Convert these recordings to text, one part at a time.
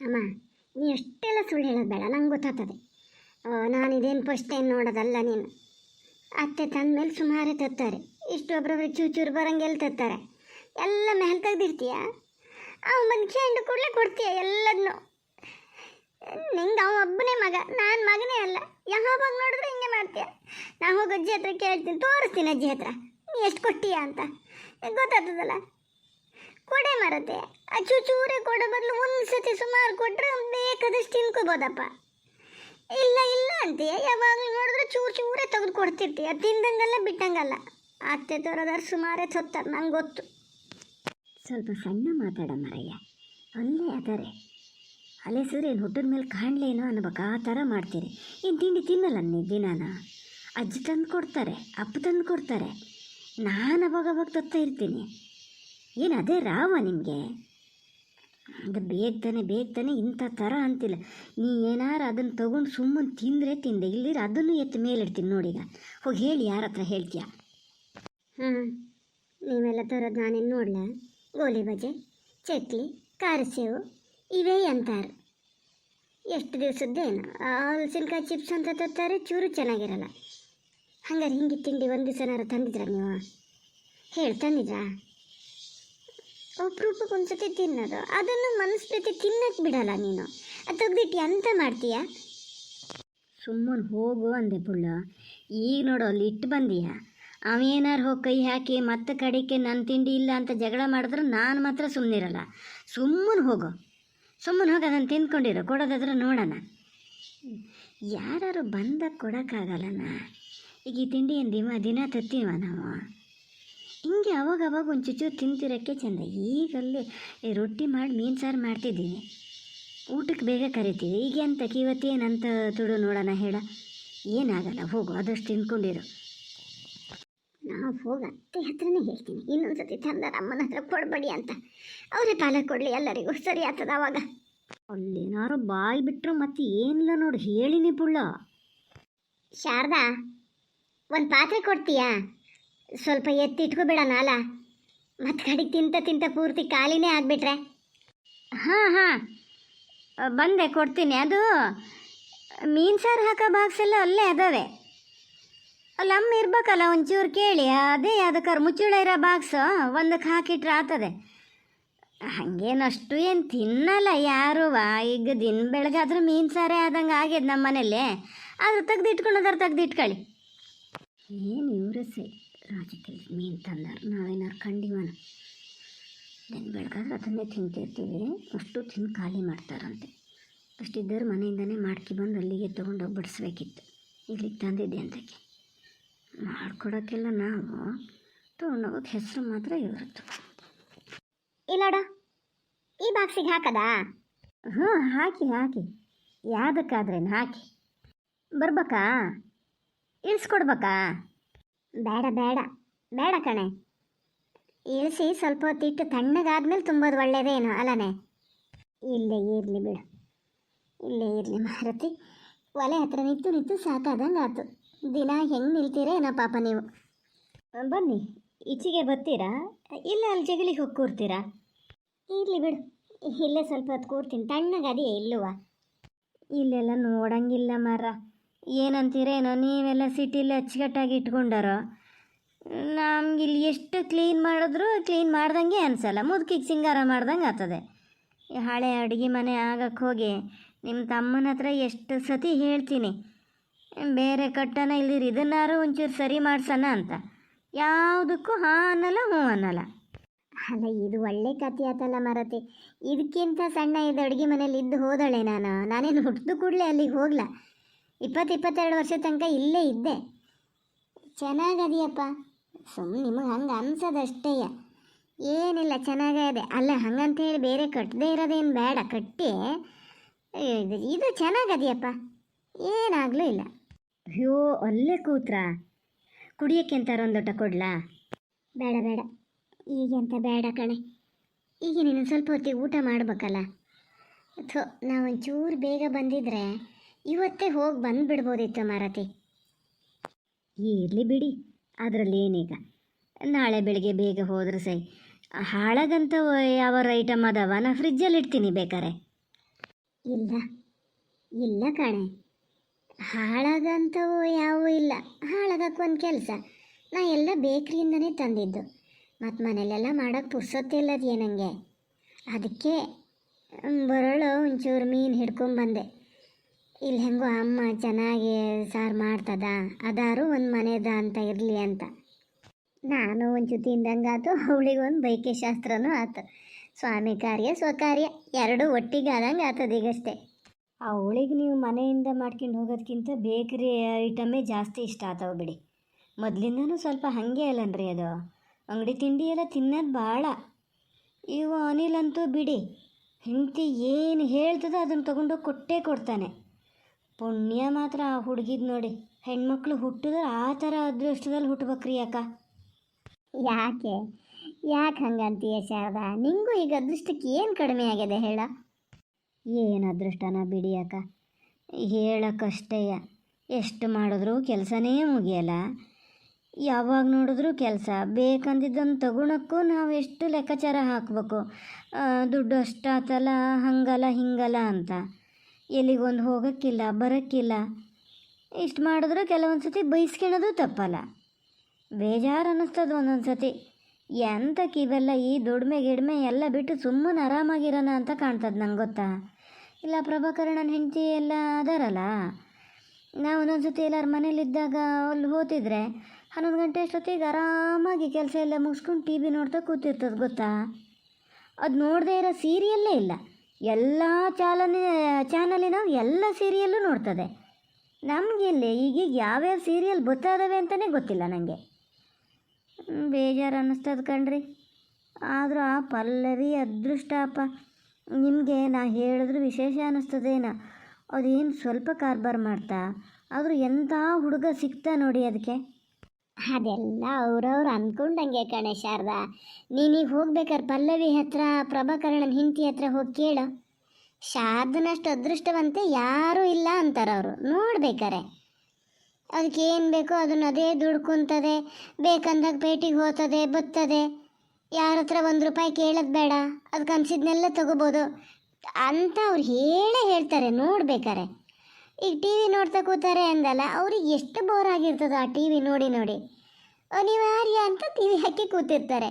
ಅಮ್ಮ, ನೀ ಎಷ್ಟೆಲ್ಲ ಸುಳ್ಳು ಹೇಳೋದು ಬೇಡ, ನಂಗೆ ಗೊತ್ತಾಗ್ತದೆ. ನಾನು ಇದೇನು ಫಸ್ಟ್ ಟೈಮ್ ನೋಡೋದಲ್ಲ ನೀನು. ಅತ್ತೆ ತಂದ ಮೇಲೆ ಸುಮಾರೇ ತತ್ತಾರೆ ಚೂರು ಚೂರು ಬರಂಗೆಲ್ಲ ತತ್ತಾರೆ ಎಲ್ಲ ಮೇಲೆ ತೆಗ್ದಿರ್ತೀಯ ಅವ ಬಂದು ಕೇಂಡು ಕೂಡಲೇ ಕೊಡ್ತೀಯ ಎಲ್ಲದನ್ನು ನಿಂಗೆ ಅವ ಒಬ್ಬನೇ ಮಗ, ನಾನು ಮಗನೇ ಅಲ್ಲ. ಯಾವಾಗ ನೋಡಿದ್ರೆ ಹಿಂಗೆ ಮಾಡ್ತೀಯ. ನಾ ಹೋಗಿ ಅಜ್ಜಿ ಹತ್ರ ಕೇಳ್ತೀನಿ, ತೋರಿಸ್ತೀನಿ ಅಜ್ಜಿ ಹತ್ರ. ನೀ ಎಷ್ಟು ಕೊಟ್ಟೀಯ ಅಂತ. ಗೊತ್ತಾಗ್ತದಲ್ಲ? ಕೊಡೆ ಮರತೆ ಆ ಚೂಚೂರೆ ಕೊಡೋ ಬದಲು ಒಂದು ಸತಿ ಸುಮಾರು ಕೊಟ್ಟರೆ ಬೇಕಾದಷ್ಟು ತಿನ್ಕೋಬೋದಪ್ಪ. ಇಲ್ಲ ಇಲ್ಲ ಅಂತೀಯ? ಯಾವಾಗಲೂ ನೋಡಿದ್ರೆ ಚೂರು ಚೂರೇ ತೆಗೆದು ಕೊಡ್ತಿರ್ತೀಯ ತಿಂದಂಗಲ್ಲ, ಬಿಟ್ಟಂಗಲ್ಲ. ಅತ್ತೆ ತೋರದಾರು ಸುಮಾರೇ ತೊತ್ತಾರೆ ನಂಗೆ ಗೊತ್ತು. ಸ್ವಲ್ಪ ಸಣ್ಣ ಮಾತಾಡ ಮರಯ್ಯ. ಅಲ್ಲೇ ಅದಾರೆ. ಅಲೆ ಸೂರ್ಯನ ಹುಟ್ಟಿದ ಮೇಲೆ ಕಾಣಲೇನೋ ಅನ್ಬೇಕು. ಆ ಥರ ಮಾಡ್ತೀರಿ. ಏನು ತಿಂಡಿ ತಿನ್ನಲ್ಲ ನೀ ದಿನಾನ? ಅಜ್ಜಿ ತಂದು ಕೊಡ್ತಾರೆ ಅಪ್ಪ ತಂದು ಕೊಡ್ತಾರೆ ನಾನು ಅವಾಗ ಅವಾಗ ತತ್ತಾ ಇರ್ತೀನಿ. ಏನು ಅದೇ ರಾವ ನಿಮಗೆ? ಅದು ಬೇಗ್ತಾನೆ ಬೇಗ್ತಾನೆ ಬೇಗ ತಾನೆ ಇಂಥ ಥರ ಅಂತಿಲ್ಲ. ನೀ ಏನಾರು ಅದನ್ನು ತೊಗೊಂಡು ಸುಮ್ಮನೆ ತಿಂದರೆ ತಿಂದೆ, ಇಲ್ಲಿರ ಅದನ್ನು ಎತ್ತಿ ಮೇಲಿಡ್ತೀನಿ ನೋಡೀಗ ಹೋಗಿ ಹೇಳಿ ಯಾರ ಹತ್ರ ಹೇಳ್ತೀಯ? ಹಾಂ ನೀವೆಲ್ಲ ತರೋದು ನಾನೇನು ನೋಡಲ? ಗೋಲಿ ಬಜೆ ಚಟ್ಲಿ ಖಾರ ಸೇವು ಇವೇ ಅಂತಾರೆ ಎಷ್ಟು ದಿವಸದ್ದೇನು? ಹಲಸಿನಕಾಯಿ ಚಿಪ್ಸ್ ಅಂತ ತರ್ತಾರೆ, ಚೂರು ಚೆನ್ನಾಗಿರಲ್ಲ. ಹಂಗಾರೆ ಹಿಂಗೆ ತಿಂಡಿ ಒಂದು ದಿವಸನಾರು ತಂದಿದ್ರಾ ನೀವು? ಹೇಳಿ, ತಂದಿದ್ರಾ? ಒಬ್ರೊಬ್ಬಕ್ಕೆ ಒಂದ್ಸತಿ ತಿನ್ನೋದು. ಅದನ್ನು ಮನಸ್ಪ್ರೀತಿ ತಿನ್ನಕ್ಕೆ ಬಿಡಲ್ಲ ನೀನು. ಅದು ತೆಗ್ದಿಟ್ಟು ಎಂತ ಮಾಡ್ತೀಯ? ಸುಮ್ಮನೆ ಹೋಗು ಅಂದೆ ಪುಳ್ಳ. ಈಗ ನೋಡು, ಅಲ್ಲಿ ಇಟ್ಟು ಬಂದೀಯ? ಅವೇನಾರು ಹೋಗಿ ಕೈ ಹಾಕಿ ಮತ್ತೆ ಕಡೆಗೆ ನನ್ನ ತಿಂಡಿ ಇಲ್ಲ ಅಂತ ಜಗಳ ಮಾಡಿದ್ರೆ ನಾನು ಮಾತ್ರ ಸುಮ್ಮನಿರಲ್ಲ ಸುಮ್ಮನೆ ಹೋಗು. ಸುಮ್ಮನೆ ಹೋಗಿ ಅದನ್ನು ತಿಂದ್ಕೊಂಡಿರು. ಕೊಡೋದಾದ್ರೆ ನೋಡೋಣ. ಯಾರು ಬಂದಾಗ ಕೊಡೋಕ್ಕಾಗಲ್ಲನ? ಈಗ ಈ ತಿಂಡಿ ಏನು ದಿನ ದಿನ ತತ್ತೀವ ನಾವು? ಹಿಂಗೆ ಅವಾಗ ಅವಾಗ ಒಂದು ಚುಚ್ಚು ತಿಂತಿರೋಕ್ಕೆ ಚೆಂದ. ಈಗಲ್ಲಿ ರೊಟ್ಟಿ ಮಾಡಿ, ಮೀನು ಸಾರು ಮಾಡ್ತಿದ್ದೀನಿ. ಊಟಕ್ಕೆ ಬೇಗ ಕರಿತೀವಿ. ಈಗ ಎಂತ ಇವತ್ತೇನಂತ ತುಡು ನೋಡೋಣ ಹೇಳ. ಏನಾಗಲ್ಲ, ಹೋಗು, ಆದಷ್ಟು ತಿನ್ಕೊಂಡಿರು. ನಾವು ಹೋಗಿ ಅತ್ತೆ ಹತ್ರನೇ ಹೇಳ್ತೀನಿ. ಇನ್ನೊಂದು ಸತಿ ತಂದಾರ ಅಮ್ಮನ ಹತ್ರ ಕೊಡಬೇಡಿ ಅಂತ. ಅವರೇ ಪಾಲ ಕೊಡಲಿ, ಎಲ್ಲರಿಗೂ. ಸರಿ ಆಗ್ತದ ಅವಾಗ. ಅಲ್ಲೇನಾರು ಬಾಯಿ ಬಿಟ್ಟರು ಮತ್ತೆ ಏನಿಲ್ಲ ನೋಡು. ಹೇಳಿನಿ ಪುಳ್ಳ. ಶಾರದಾ, ಒಂದು ಪಾತ್ರೆ ಕೊಡ್ತೀಯಾ? ಸ್ವಲ್ಪ ಎತ್ತಿಟ್ಕೋಬೇಡ ಅಲ್ಲ ಮತ್ತು ಕಡೆಗೆ ತಿಂತ ತಿಂತ ಪೂರ್ತಿ ಖಾಲಿನೇ ಆಗಿಬಿಟ್ರೆ. ಹಾಂ ಹಾಂ. ಬಂದೆ, ಕೊಡ್ತೀನಿ. ಅದು ಮೀನು ಸಾರು ಹಾಕೋ ಬಾಕ್ಸ್ ಎಲ್ಲ ಅಲ್ಲೇ ಅದಾವೆ. ಅಲ್ಲಿ, ಅಮ್ಮ ಇರ್ಬೇಕಲ್ಲ ಒಂಚೂರು ಕೇಳಿ. ಅದೇ ಅದಕ್ಕಾರ ಮುಚ್ಚುಳ ಇರೋ ಬಾಕ್ಸ್ ಒಂದಕ್ಕೆ ಹಾಕಿಟ್ರೆ ಆತದೆ. ಹಾಗೇನು ಅಷ್ಟು ಏನು ತಿನ್ನಲ್ಲ ಯಾರು. ಈಗ ದಿನ ಬೆಳಗಾದ್ರೂ ಮೀನು ಸಾರೇ ಆದಂಗೆ ಆಗ್ಯದ ನಮ್ಮ ಮನೇಲಿ ಅದರ ತಗ್ದಿ ಇಟ್ಕೊಳ್ಳಿ ಏನು ಇವರು ಸೈ ರಾಜಕೀಯ ಮೀನು ತಂದಾರ ನಾವೇನಾರು ಕಂಡಿವನ ದಿನ ಬೆಳಗಾದ್ರೆ ಅದನ್ನೇ ತಿಂತಿರ್ತೀವಿ. ಅಷ್ಟು ತಿಂದು ಖಾಲಿ ಮಾಡ್ತಾರಂತೆ. ಅಷ್ಟಿದ್ದರು ಮನೆಯಿಂದನೇ ಮಾಡ್ಕಿ ಬಂದು ಅಲ್ಲಿಗೆ ತೊಗೊಂಡೋಗಿ ಬಡಿಸ್ಬೇಕಿತ್ತು. ಇಲ್ಲಿಗೆ ತಂದಿದ್ದೆ ಅಂತಕ್ಕೆ. ಮಾಡ್ಕೊಡೋಕ್ಕೆಲ್ಲ ನಾವು ತೊಗೊಂಡೋಗೋಕೆ ಹೆಸರು ಮಾತ್ರ ಇವ್ರದ್ದು. ಇಲ್ಲಡ ಈ ಬಾಕ್ಸಿಗೆ ಹಾಕದಾ? ಹ್ಞೂ ಹಾಕಿ ಹಾಕಿ. ಯಾವುದಕ್ಕಾದ್ರೇನು ಹಾಕಿ. ಬರ್ಬೇಕಾ? ಇಳಿಸ್ಕೊಡ್ಬೇಕಾ? ಬೇಡ ಬೇಡ ಬೇಡ ಕಣೆ. ಇಳಿಸಿ ಸ್ವಲ್ಪ ಹೊತ್ತಿಟ್ಟು ತಣ್ಣಗಾದ್ಮೇಲೆ ತುಂಬೋದು ಒಳ್ಳೇದೇನು ಅಲ್ಲನೆ ಇಲ್ಲೇ ಇರಲಿ ಬಿಡು. ಇಲ್ಲೇ ಇರಲಿ ಮಾರುತಿ. ಒಲೆ ಹತ್ರ ನಿಂತು ನಿಂತು ಸಾಕಾದಂಗೆ ಆಯ್ತು ದಿನ ಹೆಂಗೆ ನಿಲ್ತೀರೇನೋ ಪಾಪ ನೀವು? ಬನ್ನಿ, ಈಚೆಗೆ ಬರ್ತೀರಾ? ಇಲ್ಲ ಅಲ್ಲಿ ಜಗಳಿಗೆ ಹೋಗಿ ಕೂರ್ತೀರಾ? ಇರಲಿ ಬಿಡು. ಇಲ್ಲೇ ಸ್ವಲ್ಪ ಹೊತ್ತು ಕೂರ್ತೀನಿ. ತಣ್ಣಗಾದೆಯೇ ಇಲ್ಲುವ? ಇಲ್ಲೆಲ್ಲ ನೋಡಂಗಿಲ್ಲ ಮರ ಏನಂತೀರೇನೋ ನೀವೆಲ್ಲ ಸಿಟಿಲಿ ಅಚ್ಚುಕಟ್ಟಾಗಿ ಇಟ್ಕೊಂಡಾರೋ? ನಮ್ಗೆ ಇಲ್ಲಿ ಎಷ್ಟು ಕ್ಲೀನ್ ಮಾಡಿದ್ರು ಕ್ಲೀನ್ ಮಾಡ್ದಂಗೆ ಅನಿಸಲ್ಲ, ಮುದುಕಿಗೆ ಸಿಂಗಾರ ಮಾಡ್ದಂಗೆ ಆಗ್ತದೆ. ಹಳೆ ಅಡುಗೆ ಮನೆ ಆಗಕ್ಕೆ ಹೋಗಿ ನಿಮ್ಮ ತಮ್ಮನ ಹತ್ರ ಎಷ್ಟು ಸತಿ ಹೇಳ್ತೀನಿ, ಬೇರೆ ಕಟ್ಟನ ಇಲ್ದಿರಿ, ಇದನ್ನಾರು ಒಂಚೂರು ಸರಿ ಮಾಡ್ಸೋಣ ಅಂತ. ಯಾವುದಕ್ಕೂ ಹಾಂ ಅನ್ನಲ್ಲ, ಹ್ಞೂ ಅನ್ನಲ್ಲ. ಅಲ್ಲ, ಇದು ಒಳ್ಳೆ ಕಥೆ ಆತಲ್ಲ ಮರತೆ. ಇದಕ್ಕಿಂತ ಸಣ್ಣ ಇದು ಅಡುಗೆ ಮನೇಲಿ ಇದ್ದು ಹೋದಳೆ ನಾನು. ನಾನೇನು ಹುಟ್ಟಿದ ಕೂಡಲೇ ಅಲ್ಲಿಗೆ ಹೋಗ್ಲ? ಇಪ್ಪತ್ತು ಇಪ್ಪತ್ತೆರಡು ವರ್ಷ ತನಕ ಇಲ್ಲೇ ಇದ್ದೆ. ಚೆನ್ನಾಗದಿಯಪ್ಪ. ಸುಮ್ಮನೆ ನಿಮಗೆ ಹಂಗೆ ಅನ್ಸೋದಷ್ಟೇಯ ಏನಿಲ್ಲ ಚೆನ್ನಾಗಿದೆ. ಅಲ್ಲ ಹಂಗಂತ ಹೇಳಿ ಬೇರೆ ಕಟ್ಟದೇ ಇರೋದೇನು ಬೇಡ. ಕಟ್ಟಿ ಇದು ಇದು ಚೆನ್ನಾಗದಿಯಪ್ಪ. ಏನಾಗಲೂ ಇಲ್ಲ. ಅಯ್ಯೋ ಅಲ್ಲೇ ಕೂತ್ರಾ. ಕುಡಿಯೋಕ್ಕೆ ಅಂತಾರ ಒಂದು ಲೋಟ ಕೊಡ್ಲಾ? ಬೇಡ ಬೇಡ. ಈಗೆಂತ ಬೇಡ ಕಣೆ. ಈಗ ನೀನು ಸ್ವಲ್ಪ ಹೊತ್ತಿಗೆ ಊಟ ಮಾಡ್ಬೇಕಲ್ಲ. ಥೋ ನಾವು ಒಂಚೂರು ಬೇಗ ಬಂದಿದ್ರೆ ಇವತ್ತೇ ಹೋಗಿ ಬಂದುಬಿಡ್ಬೋದಿತ್ತು ಮಾರತಿ. ಇರಲಿ ಬಿಡಿ. ಅದರಲ್ಲಿ ಏನೀಗ? ನಾಳೆ ಬೆಳಿಗ್ಗೆ ಬೇಗ ಹೋದ್ರೆ ಸೈ. ಹಾಳಾಗಂತ ಯಾವ ಐಟಮ್ ಅದಾವ? ನಾ ಫ್ರಿಜ್ಜಲ್ಲಿ ಇಡ್ತೀನಿ ಬೇಕಾರೆ. ಇಲ್ಲ. ಇಲ್ಲ ಕಣೆ. ಹಾಳಾಗಂಥವು ಯಾವೂ ಇಲ್ಲ. ಹಾಳಾಗಕ್ಕೆ ಒಂದು ಕೆಲಸ. ನಾ ಎಲ್ಲ ಬೇಕ್ರಿಯಿಂದನೇ ತಂದಿದ್ದು. ಮತ್ತು ಮನೇಲೆಲ್ಲ ಮಾಡೋಕ್ಕೆ ಪುರ್ಸೊತ್ತಿಲ್ಲದೇನಂಗೆ ಅದಕ್ಕೆ ಬರೋಳು ಒಂಚೂರು ಮೀನು ಹಿಡ್ಕೊಂಬಂದೆ. ಇಲ್ಲಿ ಹೆಂಗೋ ಅಮ್ಮ ಚೆನ್ನಾಗಿ ಸಾರು ಮಾಡ್ತದ, ಅದಾರು ಒಂದು ಮನೆದ ಅಂತ ಇರಲಿ ಅಂತ. ನಾನು ಒಂಚೂರು ತಿಂದಂಗಾತು ಅವಳಿಗೆ ಒಂದು ಬೈಕೆ ಶಾಸ್ತ್ರನೂ ಆತು. ಸ್ವಾಮಿ ಕಾರ್ಯ, ಸ್ವಕಾರ್ಯ, ಎರಡೂ ಒಟ್ಟಿಗೆ ಆದಂಗೆ ಆತದ ಈಗಷ್ಟೇ. ಅವಳಿಗೆ ನೀವು ಮನೆಯಿಂದ ಮಾಡ್ಕೊಂಡು ಹೋಗೋದಕ್ಕಿಂತ ಬೇಕರಿ ಐಟಮೇ ಜಾಸ್ತಿ ಇಷ್ಟ ಆತವ ಬಿಡಿ. ಮೊದಲಿಂದನೂ ಸ್ವಲ್ಪ ಹಾಗೆ ಅಲ್ಲನ್ರಿ ಅದು. ಅಂಗಡಿ ತಿಂಡಿ ಎಲ್ಲ ತಿನ್ನೋದು ಭಾಳ ಇವು ಅನಿಲ್ ಅಂತೂ ಬಿಡಿ, ಹೆಂಡತಿ ಏನು ಹೇಳ್ತದೋ ಅದನ್ನು ತೊಗೊಂಡೋಗಿ ಕೊಟ್ಟೇ ಕೊಡ್ತಾನೆ. ಪುಣ್ಯ ಮಾತ್ರ ಆ ಹುಡುಗಿದ್ ನೋಡಿ. ಹೆಣ್ಮಕ್ಳು ಹುಟ್ಟಿದ್ರೆ ಆ ಥರ ಅದೃಷ್ಟದಲ್ಲಿ ಹುಟ್ಟಬೇಕ್ರಿ ಅಕ್ಕ. ಯಾಕೆ? ಯಾಕೆ ಹಂಗಂತೀಯ ಶಾರದಾ? ನಿಂಗೂ ಈಗ ಅದೃಷ್ಟಕ್ಕೆ ಏನು ಕಡಿಮೆ ಆಗಿದೆ ಹೇಳ? ಏನು ಅದೃಷ್ಟನ ಬಿಡಿ ಅಕ್ಕ. ಹೇಳಕ್ಕಷ್ಟೇಯ ಎಷ್ಟು ಮಾಡಿದ್ರೂ ಕೆಲಸನೇ ಮುಗಿಯಲ್ಲ. ಯಾವಾಗ ನೋಡಿದ್ರೂ ಕೆಲಸ. ಬೇಕಂದಿದ್ದನ್ನು ತಗೊಳಕ್ಕೂ ನಾವು ಎಷ್ಟು ಲೆಕ್ಕಾಚಾರ ಹಾಕಬೇಕು. ದುಡ್ಡು ಅಷ್ಟಾತಲ್ಲ ಹಂಗಲ್ಲ ಹಿಂಗಲ್ಲ ಅಂತ. ಎಲ್ಲಿಗೊಂದು ಹೋಗೋಕ್ಕಿಲ್ಲ, ಬರೋಕ್ಕಿಲ್ಲ. ಇಷ್ಟು ಮಾಡಿದ್ರು ಕೆಲವೊಂದು ಸತಿ ಬೈಸ್ಕೊಳೋದು ತಪ್ಪಲ್ಲ. ಬೇಜಾರು ಅನ್ನಿಸ್ತದ ಒಂದೊಂದು ಸತಿ ಎಂತಕ್ಕೆ ಇವೆಲ್ಲ ಈ ದುಡಿಮೆ ಗಿಡ್ಮೆ ಎಲ್ಲ ಬಿಟ್ಟು ಸುಮ್ಮನೆ ಆರಾಮಾಗಿರೋಣ ಅಂತ ಕಾಣ್ತದೆ ನಂಗೆ ಗೊತ್ತಾ? ಇಲ್ಲ ಪ್ರಭಾಕರಣನ ಹೆಂಡತಿ ಎಲ್ಲ ಅದಾರಲ್ಲ? ನಾವು ಒಂದೊಂದು ಸತಿ ಎಲ್ಲರ ಮನೇಲಿದ್ದಾಗ ಅಲ್ಲಿ ಹೋತಿದ್ರೆ ಹನ್ನೊಂದು ಗಂಟೆ ಅಷ್ಟೊತ್ತಿಗೆ ಆರಾಮಾಗಿ ಕೆಲಸ ಎಲ್ಲ ಮುಗಿಸ್ಕೊಂಡು ಟಿ ವಿ ನೋಡ್ತಾ ಕೂತಿರ್ತದೆ ಗೊತ್ತಾ? ಅದು ನೋಡದೇ ಇರೋ ಸೀರಿಯಲ್ಲೇ ಇಲ್ಲ. ಎಲ್ಲ ಚಾಲನೆ, ಚಾನಲಿನ ಎಲ್ಲ ಸೀರಿಯಲ್ಲೂ ನೋಡ್ತದೆ. ನಮಗಿಲ್ಲಿ ಈಗೀಗ ಯಾವ್ಯಾವ ಸೀರಿಯಲ್ ಗೊತ್ತಾದವೆ ಅಂತಲೇ ಗೊತ್ತಿಲ್ಲ ನನಗೆ ಬೇಜಾರು ಅನ್ನಿಸ್ತದ ಕಣ್ರಿ. ಆದರೂ ಆ ಪಲ್ಲವಿ ಅದೃಷ್ಟ ಅಪ್ಪ. ನಿಮಗೆ ನಾ ಹೇಳಿದ್ರು ವಿಶೇಷ ಅನ್ನಿಸ್ತದೇನ. ಅದೇನು ಸ್ವಲ್ಪ ಕಾರ್ಬಾರ್ ಮಾಡ್ತಾ? ಆದರೂ ಎಂಥ ಹುಡುಗ ಸಿಗ್ತಾ ನೋಡಿ ಅದಕ್ಕೆ ಅದೆಲ್ಲ ಅವ್ರವ್ರು ಅಂದ್ಕೊಂಡಂಗೆ ಕಣೆ ಶಾರದಾ. ನೀನೀಗ ಹೋಗ್ಬೇಕಾದ್ರೆ ಪಲ್ಲವಿ ಹತ್ರ, ಪ್ರಭಾಕರಣನ ಹಿಂತಿ ಹತ್ರ ಹೋಗಿ ಕೇಳು. ಶಾರದನಷ್ಟು ಅದೃಷ್ಟವಂತೆ ಯಾರೂ ಇಲ್ಲ ಅಂತಾರೆ ಅವರು. ನೋಡ್ಬೇಕಾರೆ. ಅದಕ್ಕೆ ಏನು ಬೇಕೋ ಅದನ್ನ ಅದೇ ದುಡ್ಕೊಂತದೆ, ಬೇಕಂದಾಗ ಪೇಟಿಗೆ ಹೋಗ್ತದೆ ಬತ್ತದೆ ಯಾರ ಹತ್ರ ಒಂದು ರೂಪಾಯಿ ಕೇಳೋದು ಬೇಡ ಅದಕ್ಕೆ ಅನ್ಸಿದ್ನೆಲ್ಲ ತಗೋಬೋದು. ಅಂತ ಅವ್ರು ಹೇಳೇ ಹೇಳ್ತಾರೆ. ನೋಡ್ಬೇಕಾರೆ. ಈಗ ಟಿ ವಿ ನೋಡ್ತಾ ಕೂತಾರೆ ಅಂದಲ್ಲ, ಅವ್ರಿಗೆ ಎಷ್ಟು ಬೋರ್ ಆಗಿರ್ತದೆ ಆ ಟಿ ವಿ ನೋಡಿ ನೋಡಿ. ಅನಿವಾರ್ಯ ಅಂತ ಟಿ ವಿ ಹಾಕಿ ಕೂತಿರ್ತಾರೆ.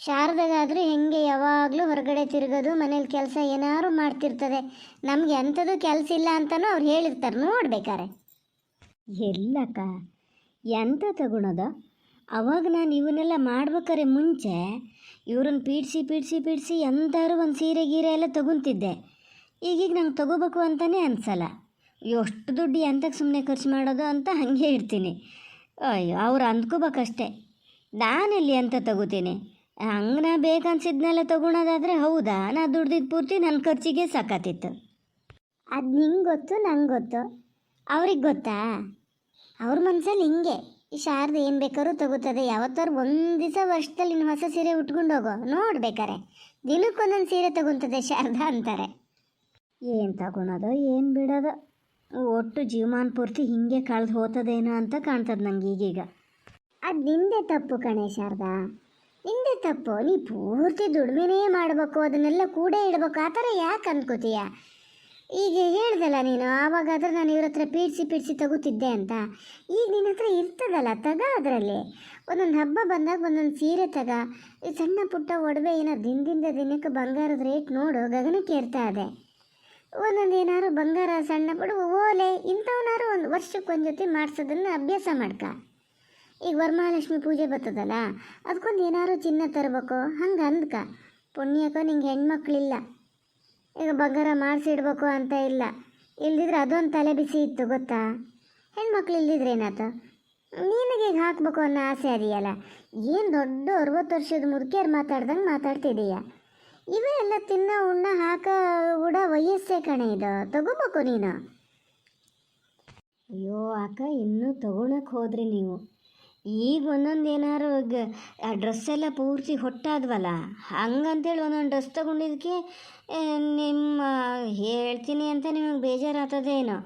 ಶಾರದಾಗಾದರೂ ಹೆಂಗೆ ಯಾವಾಗಲೂ ಹೊರಗಡೆ ತಿರುಗೋದು, ಮನೇಲಿ ಕೆಲಸ ಏನಾದ್ರು ಮಾಡ್ತಿರ್ತದೆ. ನಮಗೆ ಎಂಥದ್ದು ಕೆಲಸ ಇಲ್ಲ ಅಂತಲೂ ಅವ್ರು ಹೇಳಿರ್ತಾರೆ ನೋಡ್ಬೇಕಾರೆ ಎಲ್ಲಕ್ಕ ಎಂಥ ತಗೊಳೋದ? ಅವಾಗ ನಾನು ಇವನ್ನೆಲ್ಲ ಮಾಡ್ಬೇಕಾರೆ ಮುಂಚೆ, ಇವ್ರನ್ನ ಪೀಡಿಸಿ ಪೀಡಿಸಿ ಪೀಡಿಸಿ ಎಂತಾರು ಒಂದು ಸೀರೆ, ಗೀರೆ ಎಲ್ಲ ತಗೊತಿದ್ದೆ. ಈಗೀಗ ನಂಗೆ ತಗೋಬೇಕು ಅಂತಲೇ ಅನ್ಸಲ್ಲ. ಎಷ್ಟು ದುಡ್ಡು ಎಂತಕ್ಕೆ ಸುಮ್ಮನೆ ಖರ್ಚು ಮಾಡೋದು ಅಂತ ಹಾಗೆ ಇರ್ತೀನಿ. ಅಯ್ಯೋ, ಅವ್ರು ಅಂದ್ಕೋಬೇಕಷ್ಟೆ. ನಾನೆಲ್ಲಿ ಅಂತ ತಗೋತೀನಿ? ಹಂಗೆ ನಾ ಬೇಕನ್ಸಿದ್ನೆಲ್ಲ ತಗೊಳೋದಾದರೆ ಹೌದಾ? ನಾ ದುಡ್ದಿದ್ದು ಪೂರ್ತಿ ನನ್ನ ಖರ್ಚಿಗೆ ಸಾಕಾತಿತ್ತು. ಅದು ನಿಂಗೆ ಗೊತ್ತು, ನಂಗೆ ಗೊತ್ತು. ಅವ್ರಿಗೆ ಗೊತ್ತಾ? ಅವ್ರ ಮನಸ್ಸಲ್ಲಿ ಹಿಂಗೆ. ಈ ಶಾರದ ಏನು ಬೇಕಾದ್ರೂ ತಗೋತದೆ. ಯಾವತ್ತಾರು ಒಂದು ದಿವಸ ವರ್ಷದಲ್ಲಿ ಇನ್ನು ಹೊಸ ಸೀರೆ ಉಟ್ಕೊಂಡು ಹೋಗೋ. ನೋಡ್ಬೇಕಾರೆ ದಿನಕ್ಕೊಂದೊಂದು ಸೀರೆ ತಗೊತದೆ ಶಾರದಾ ಅಂತಾರೆ. ಏನು ತಗೊಳೋದು, ಏನು ಬಿಡೋದು? ಒಟ್ಟು ಜೀವಮಾನ ಪೂರ್ತಿ ಹಿಂಗೆ ಕಳೆದು ಹೋತದೇನೋ ಅಂತ ಕಾಣ್ತದೆ ನಂಗೆ ಈಗೀಗ. ಅದು ನಿಂದೆ ತಪ್ಪು ಕಣೆ ಶಾರದಾ. ನಿಂದೆ ತಪ್ಪು. ನೀ ಪೂರ್ತಿ ದುಡಿಮೆನೇ ಮಾಡಬೇಕು, ಅದನ್ನೆಲ್ಲ ಕೂಡೇ ಇಡಬೇಕು. ಆ ಥರ ಯಾಕೆ ಅನ್ಕೋತೀಯ? ಈಗ ಹೇಳ್ದಲ್ಲ ನೀನು, ಆವಾಗಾದ್ರೆ ನಾನು ಇವ್ರ ಹತ್ರ ಪೀಡಿಸಿ ಪೀಡಿಸಿ ತಗೋತಿದ್ದೆ ಅಂತ. ಈಗ ನಿನ್ನ ಹತ್ರ ಇರ್ತದಲ್ಲ, ತಗ ಅದರಲ್ಲಿ. ಒಂದೊಂದು ಹಬ್ಬ ಬಂದಾಗ ಒಂದೊಂದು ಸೀರೆ ತಗ. ಈ ಸಣ್ಣ ಪುಟ್ಟ ಒಡವೆ ಏನೋ ದಿನದಿಂದ ದಿನಕ್ಕೆ ಬಂಗಾರದ ರೇಟ್ ನೋಡು ಗಗನಕ್ಕೆ ಇರ್ತಾ ಇದೆ. ಒಂದೊಂದು ಏನಾದ್ರು ಬಂಗಾರ, ಸಣ್ಣ ಪಡುವ ಓಲೆ ಇಂಥವನಾದ್ರು ಒಂದು ವರ್ಷಕ್ಕೆ ಒಂದು ಜೊತೆ ಮಾಡಿಸೋದನ್ನು ಅಭ್ಯಾಸ ಮಾಡ್ಕ. ಈಗ ವರಮಹಾಲಕ್ಷ್ಮಿ ಪೂಜೆ ಬರ್ತದಲ್ಲ ಅದಕ್ಕೊಂದು ಏನಾದ್ರು ಚಿನ್ನ ತರಬೇಕು, ಹಂಗೆ ಅಂದ್ಕ. ಪುಣ್ಯಕ್ಕ ನಿಂಗೆ ಹೆಣ್ಮಕ್ಳಿಲ್ಲ. ಈಗ ಬಂಗಾರ ಮಾಡಿಸಿಡ್ಬೇಕು ಅಂತ ಇಲ್ಲ. ಇಲ್ದಿದ್ರೆ ಅದೊಂದು ತಲೆ ಬಿಸಿ ಇತ್ತು, ಗೊತ್ತಾ? ಹೆಣ್ಮಕ್ಳು ಇಲ್ದಿದ್ರೆ ಏನಾಯ್ತು? ನಿನಗೆ ಈಗ ಹಾಕ್ಬೇಕು ಅನ್ನೋ ಆಸೆ ಅದೆಯಲ್ಲ? ಏನು ದೊಡ್ಡ ಅರವತ್ತು ವರ್ಷದ ಮುದುಕಿಯರು ಮಾತಾಡ್ದಂಗೆ ಮಾತಾಡ್ತಿದೀಯ? ಇವೇ ಎಲ್ಲ ತಿನ್ನ, ಉಣ್ಣ, ಹಾಕ, ಉಡ, ವಯಸ್ಸೇ ಕಣೆ ಇದು. ತಗೋಬೇಕು ನೀನು. ಅಯ್ಯೋ, ಅಕ್ಕ, ಇನ್ನೂ ತಗೊಳಕ್ಕೆ ಹೋದ್ರಿ ನೀವು. ಈಗ ಒಂದೊಂದು ಏನಾರು ಆ ಡ್ರೆಸ್ ಎಲ್ಲ ಪೂರ್ತಿ ಹೊಟ್ಟಾದ್ವಲ್ಲ? ಹಂಗಂತೇಳಿ ಒಂದೊಂದು ಡ್ರೆಸ್ ತೊಗೊಂಡಿದ್ದಕ್ಕೆ ನಿಮ್ಮ, ಹೇಳ್ತೀನಿ ಅಂತ ನಿಮಗೆ ಬೇಜಾರಾಗ್ತದೇನೋ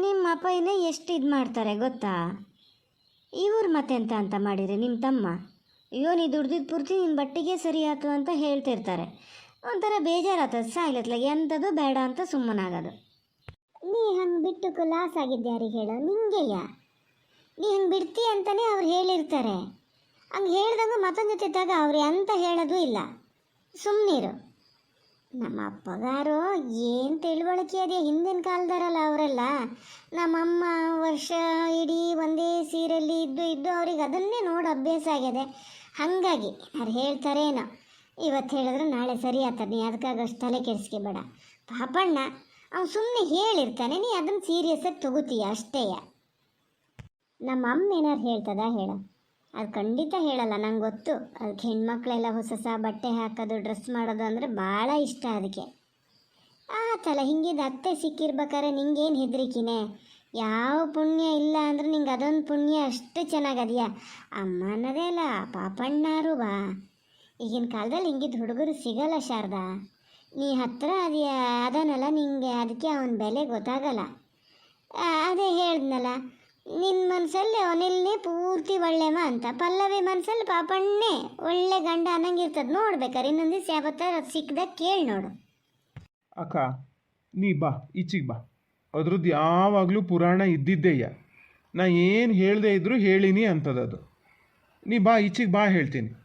ನಿಮ್ಮ ಅಪ್ಪ ಇನ್ನೂ ಎಷ್ಟು ಇದು ಮಾಡ್ತಾರೆ, ಗೊತ್ತಾ? ಇವ್ರು ಮತ್ತೆಂತ ಅಂತ ಮಾಡಿರಿ ನಿಮ್ಮ ತಮ್ಮ? ಅಯ್ಯೋ, ನೀ ದುಡ್ದಿದ್ದು ಪೂರ್ತಿ ನಿನ್ನ ಬಟ್ಟೆಗೆ ಸರಿ ಆಯ್ತು ಅಂತ ಹೇಳ್ತಿರ್ತಾರೆ. ಒಂಥರ ಬೇಜಾರಾತ ಸಾಯ್ಲತ್ಲಾಗ ಎಂಥದ್ದು ಬೇಡ ಅಂತ ಸುಮ್ಮನಾಗೋದು. ನೀ ಹಂಗೆ ಬಿಟ್ಟು ಲಾಸ್ ಆಗಿದ್ದ್ಯಾರಿ ಹೇಳು? ನಿಂಗೆಯ? ನೀ ಹಂಗೆ ಬಿಡ್ತಿ ಅಂತಲೇ ಅವ್ರು ಹೇಳಿರ್ತಾರೆ. ಹಂಗೆ ಹೇಳ್ದಂಗೆ ಮತ್ತೊಂದು ಜೊತೆದಾಗ ಅವ್ರು ಎಂತ ಹೇಳೋದು ಇಲ್ಲ. ಸುಮ್ಮನಿರು ನಮ್ಮ ಅಪ್ಪಗಾರು ಏನು ತಿಳುವಳಿಕೆ ಅದೇ ಹಿಂದಿನ ಕಾಲದಾರಲ್ಲ ಅವರೆಲ್ಲ. ನಮ್ಮಮ್ಮ ವರ್ಷ ಇಡೀ ಒಂದೇ ಸೀರೆಯಲ್ಲಿ ಇದ್ದು ಇದ್ದು ಅವ್ರಿಗೆ ಅದನ್ನೇ ನೋಡಿ ಅಭ್ಯಾಸ ಆಗಿದೆ. ಹಾಗಾಗಿ ಅವ್ರು ಹೇಳ್ತಾರೇನೋ. ಇವತ್ತು ಹೇಳಿದ್ರೆ ನಾಳೆ ಸರಿ ಆಗ್ತದೆ ನೀ ಅದಕ್ಕಾಗ ಅಷ್ಟು ತಲೆ ಕೆಡಿಸ್ಕೋಬೇಡ ಪಾಪಣ್ಣ, ಅವನು ಸುಮ್ಮನೆ ಹೇಳಿರ್ತಾನೆ, ನೀ ಅದನ್ನು ಸೀರಿಯಸ್ಸಾಗಿ ತಗೋತೀಯ ಅಷ್ಟೇಯ ನಮ್ಮ ಅಮ್ಮ ಏನಾರು ಹೇಳ್ತದ ಹೇಳ. ಅದು ಖಂಡಿತ ಹೇಳಲ್ಲ, ನಂಗೆ ಗೊತ್ತು. ಅದಕ್ಕೆ ಹೆಣ್ಮಕ್ಳೆಲ್ಲ ಹೊಸ ಹೊಸ ಬಟ್ಟೆ ಹಾಕೋದು, ಡ್ರೆಸ್ ಮಾಡೋದು ಅಂದರೆ ಭಾಳ ಇಷ್ಟ ಅದಕ್ಕೆ ಆತಲ್ಲ ಹಿಂಗಿದ ಅತ್ತೆ ಸಿಕ್ಕಿರ್ಬೇಕಾದ್ರೆ ನಿಂಗೇನು ಹೆದರಿಕಿನೇ? ಯಾವ ಪುಣ್ಯ ಇಲ್ಲ ಅಂದ್ರೆ ನಿಂಗೆ ಅದೊಂದು ಪುಣ್ಯ ಅಷ್ಟು ಚೆನ್ನಾಗದೆಯಾ? ಅಮ್ಮ ಅನ್ನೋದೇ ಅಲ್ಲ ಪಾಪಣ್ಣಾರು ಬಾ. ಈಗಿನ ಕಾಲದಲ್ಲಿ ಹಿಂಗಿದ್ದು ಹುಡುಗರು ಸಿಗಲ್ಲ ಶಾರದಾ. ನೀ ಹತ್ರ ಅದೆಯಾ ಅದನ್ನಲ್ಲ ನಿಂಗೆ ಅದಕ್ಕೆ ಅವನ ಬೆಲೆ ಗೊತ್ತಾಗಲ್ಲ. ಅದೇ ಹೇಳ್ದ್ನಲ್ಲ ನಿನ್ನ ಮನಸ್ಸಲ್ಲಿ ಅವನಿಲ್ನೇ ಪೂರ್ತಿ ಒಳ್ಳೆವ ಅಂತ. ಪಲ್ಲವಿ ಮನಸ್ಸಲ್ಲಿ ಪಾಪಣ್ಣೆ ಒಳ್ಳೆ ಗಂಡ ಅನ್ನಂಗಿರ್ತದೆ. ನೋಡ್ಬೇಕಾರೆ ಇನ್ನೊಂದು ದಿವಸ ಯಾವತ್ತಾರ ಸಿಕ್ಕದ ಕೇಳಿ ನೋಡು. ಅಕ್ಕ, ನೀ ಬಾ, ಈಚಿಗೆ ಬಾ. ಅದ್ರದ್ದು ಯಾವಾಗಲೂ ಪುರಾಣ ಇದ್ದಿದ್ದೇಯ. ನಾ ಏನು ಹೇಳ್ದೆ ಇದ್ರೂ ಹೇಳಿನಿ ಅಂತದದು. ನೀ ಬಾ, ಈಚಿಗೆ ಬಾ ಹೇಳ್ತೀನಿ.